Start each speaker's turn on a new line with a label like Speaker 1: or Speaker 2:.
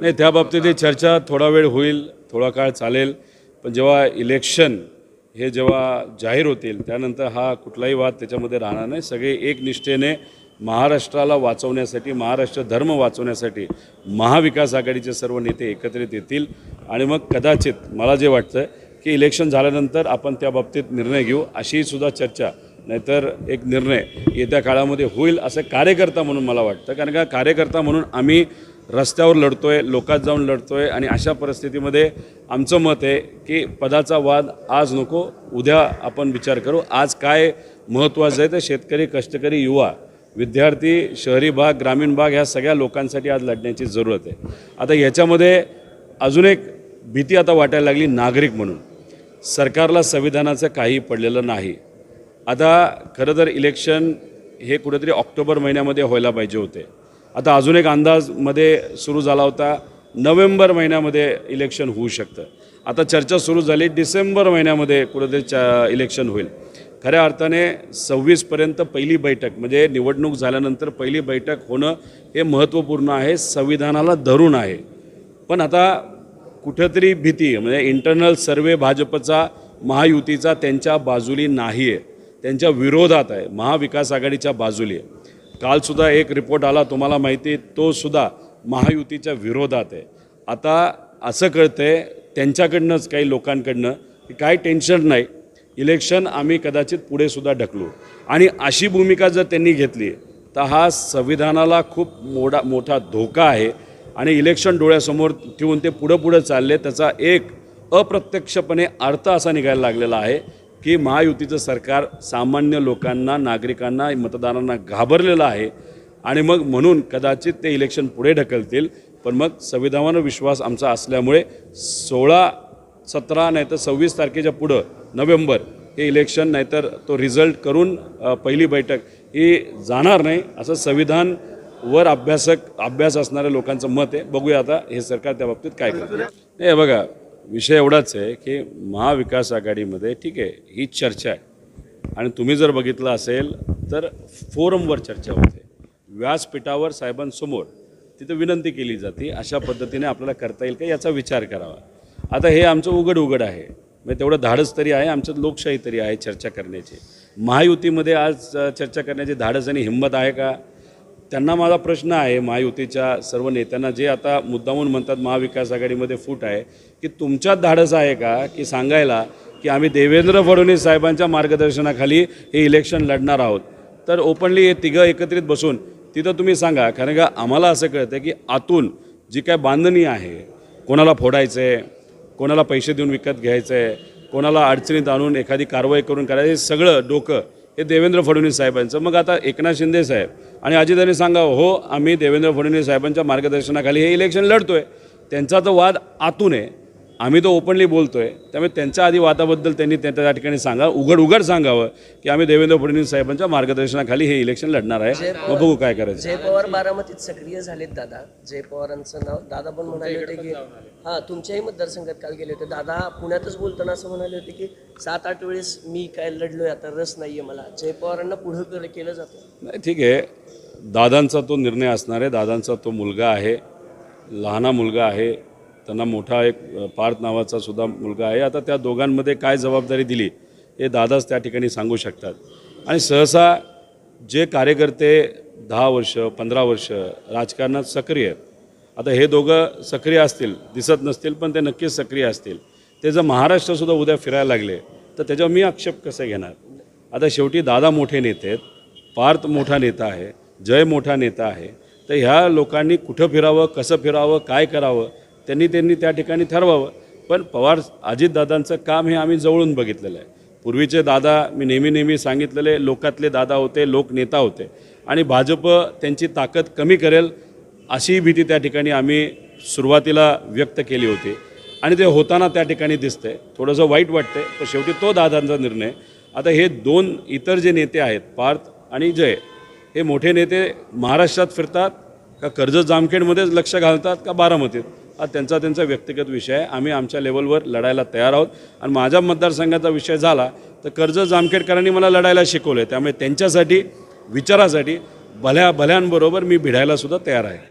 Speaker 1: नाही त्या बाबतीत चर्चा थोडा वेळ होईल थोडा काळ चालेल. पण जेव्हा इलेक्शन हे जेव्हा जाहीर होतील त्यानंतर हा कुठलाही वाद त्याच्यामध्ये राहणार नाही. सगळे एक निष्ठेने महाराष्ट्राला वाचवण्यासाठी महाराष्ट्र धर्म वाचवण्यासाठी महाविकास आघाडीचे सर्व नेते एकत्रित येतील. आणि मग कदाचित मला जे वाटतं की इलेक्शन झाल्यानंतर आपण त्या बाबतीत निर्णय घेऊ अशीसुद्धा चर्चा. नाहीतर एक निर्णय येत्या काळामध्ये होईल असं कार्यकर्ता म्हणून मला वाटतं. कारण का कार्यकर्ता म्हणून आम्ही रस्त्यावर लढतो आहे लोकात जाऊन लढतो आहे आणि अशा परिस्थितीमध्ये आमचं मत आहे की पदाचा वाद आज नको उद्या आपण विचार करू. आज काय महत्त्वाचं आहे तर शेतकरी कष्टकरी युवा विद्यार्थी शहरी भाग ग्रामीण भाग ह्या सगळ्या लोकांसाठी आज लढण्याची जरूरत आहे. आता याच्यामध्ये अजून एक भीती आता वाटायला लागली नागरिक म्हणून. सरकारला संविधानाचं काही पडलेलं नाही. आता खरं तर इलेक्शन हे कुठेतरी ऑक्टोबर महिन्यामध्ये व्हायला पाहिजे होते. आता अजून एक अंदाजमध्ये सुरू झाला होता नोव्हेंबर महिन्यामध्ये इलेक्शन होऊ शकतं. आता चर्चा सुरू झाली डिसेंबर महिन्यामध्ये कुठेतरी चा इलेक्शन होईल. खऱ्या अर्थाने सव्वीसपर्यंत पहिली बैठक म्हणजे निवडणूक झाल्यानंतर पहिली बैठक होणं हे महत्त्वपूर्ण आहे संविधानाला धरून आहे. पण आता कुठंतरी भीती म्हणजे इंटरनल सर्वे भाजपचा महायुतीचा त्यांच्या बाजूली नाही आहे त्यांच्या विरोधात आहे महाविकास आघाडीच्या बाजूली आहे. कालसुद्धा एक रिपोर्ट आला तुम्हाला माहिती तोसुद्धा महायुतीच्या विरोधात आहे. आता असं कळतंय त्यांच्याकडनंच काही लोकांकडनं की काय टेन्शन नाही. इलेक्शन आम्ही कदाचित पुढे सुद्धा ढकलू. आणि अशी भूमिका जर त्यांनी घेतली तर हा संविधानाला खूप मोठा मोठा धोका आहे. आणि इलेक्शन डोळ्यासमोर ठेवून ते पुढं पुढं चालले त्याचा एक अप्रत्यक्षपणे अर्थ असा निघायला लागलेला आहे की महायुतीचं सरकार सामान्य लोकांना नागरिकांना मतदारांना घाबरलेलं आहे. आणि मग म्हणून कदाचित ते इलेक्शन पुढे ढकलतील. पण मग संविधानावर विश्वास आमचा असल्यामुळे सोळा सतरा नाहीतर सव्वीस तारखेच्या पुढं नोव्हेंबर हे इलेक्शन नाहीतर तो रिझल्ट करून पहिली बैठक ही जाणार नाही असं संविधान वर अभ्यासक अभ्यास असणाऱ्या लोकांचं मत आहे. बघूया आता हे सरकार त्या बाबतीत काय करतं. नाही हे बघा विषय एवढाच आहे की महाविकास आघाडीमध्ये ठीक आहे ही चर्चा आहे. आणि तुम्ही जर बघितलं असेल तर फोरमवर चर्चा होते. व्यासपीठावर साहेबांसमोर तिथं विनंती केली जाते अशा पद्धतीने आपल्याला करता येईल का याचा विचार करावा. आता हे आमचं उघड उघड आहे. म्हणजे तेवढं धाडस तरी आहे आमचं लोकशाही तरी आहे चर्चा करण्याची. महायुतीमध्ये आज चर्चा करण्याची धाडस आणि हिंमत आहे का? त्यांना माझा प्रश्न आहे महायुतीच्या सर्व नेत्यांना जे आता मुद्दामून म्हणतात महाविकास आघाडीमध्ये फूट आहे की तुमच्यात धाडस आहे का की सांगायला की आम्ही देवेंद्र फडणवीस साहेबांच्या मार्गदर्शनाखाली हे इलेक्शन लढणार आहोत? तर ओपनली हे तिघं एकत्रित बसून तिथं तुम्ही सांगा कारण का आम्हाला असं कळतं की आतून जी काय बांधणी आहे कोणाला फोडायचं आहे कोणाला पैसे देऊन विकत घ्यायचं आहे कोणाला अडचणीत आणून एखादी कारवाई करून करायचं हे सगळं डोकं हे देवेंद्र फडणवीस साहेबांचं. मग आता एकनाथ शिंदे साहेब आणि अजितांनी सांगा हो आम्ही देवेंद्र फडणवीस साहेबांच्या मार्गदर्शनाखाली हे इलेक्शन लढतोय. त्यांचा तो वाद आतून आहे. आम्ही तो ओपनली बोलतोय. त्यामुळे त्यांच्या आधी वादाबद्दल त्यांनी त्या त्या ठिकाणी सांगा. उघड उघड सांगावं की आम्ही देवेंद्र फडणवीस साहेबांच्या मार्गदर्शनाखाली हे इलेक्शन लढणार आहे. मग बघू काय करायचं.
Speaker 2: जय पवार बारामतीत सक्रिय झालेत दादा. जय पवारांचं नाव दादा पण म्हणाले होते की हा तुमच्याही मतदारसंघात काल गेले होते. दादा पुण्यातच बोलताना असं म्हणाले होते की सात आठ वेळेस मी काय लढलोय आता रस नाहीये मला. जय पवारांना पुढं केलं जातं.
Speaker 1: नाही ठीक आहे. दादांचा तो निर्णय असणार आहे. दादांचा तो मुलगा आहे. लहाना मुलगा आहे. त्यांना मोठा एक पार्थ नावाचा सुद्धा मुलगा आहे. आता त्या दोघांमध्ये काय जबाबदारी दिली हे दादाच त्या ठिकाणी सांगू शकतात. आणि सहसा जे कार्यकर्ते दहा वर्ष पंधरा वर्ष राजकारणात सक्रिय आहेत. आता हे दोघं सक्रिय असतील दिसत नसतील पण ते नक्कीच सक्रिय असतील. ते जर महाराष्ट्रसुद्धा उद्या फिरायला लागले तर त्याच्यावर मी आक्षेप कसे घेणार? आता शेवटी दादा मोठे नेते आहेत पार्थ मोठा नेता आहे जय मोठा नेता आहे. तर ह्या लोकांनी कुठं फिरावं कसं फिरावं काय करावं त्यांनी त्यांनी त्या ठिकाणी ठरवावं. पण पवार अजितदादांचं काम हे आम्ही जवळून बघितलेलं आहे. पूर्वीचे दादा मी नेहमी नेहमी सांगितलेले लोकातले दादा होते लोकनेता होते. आणि भाजप त्यांची ताकद कमी करेल अशी भीती त्या ठिकाणी आम्ही सुरुवातीला व्यक्त केली होती. आणि ते होताना त्या ठिकाणी दिसतंय. थोडंसं वाईट वाटतंय पण शेवटी तो दादांचा निर्णय. आता हे दोन इतर जे नेते आहेत पार्थ आणि जय हे मोठे नेते महाराष्ट्रात फिरतात का कर्ज जामखेडमध्येच लक्ष घालतात का बारामतीत? त्यांचा त्यांचा व्यक्तिगत विषय आहे. आम्ही आमच्या लेवलवर लढायला तयार आहोत. आणि माझ्या मतदारसंघाचा विषय झाला तर कर्ज जामखेडकरांनी मला लढायला शिकवलं आहे त्यामुळे त्यांच्यासाठी विचारासाठी भल्या भल्यांबरोबर मी भिडायलासुद्धा तयार आहे.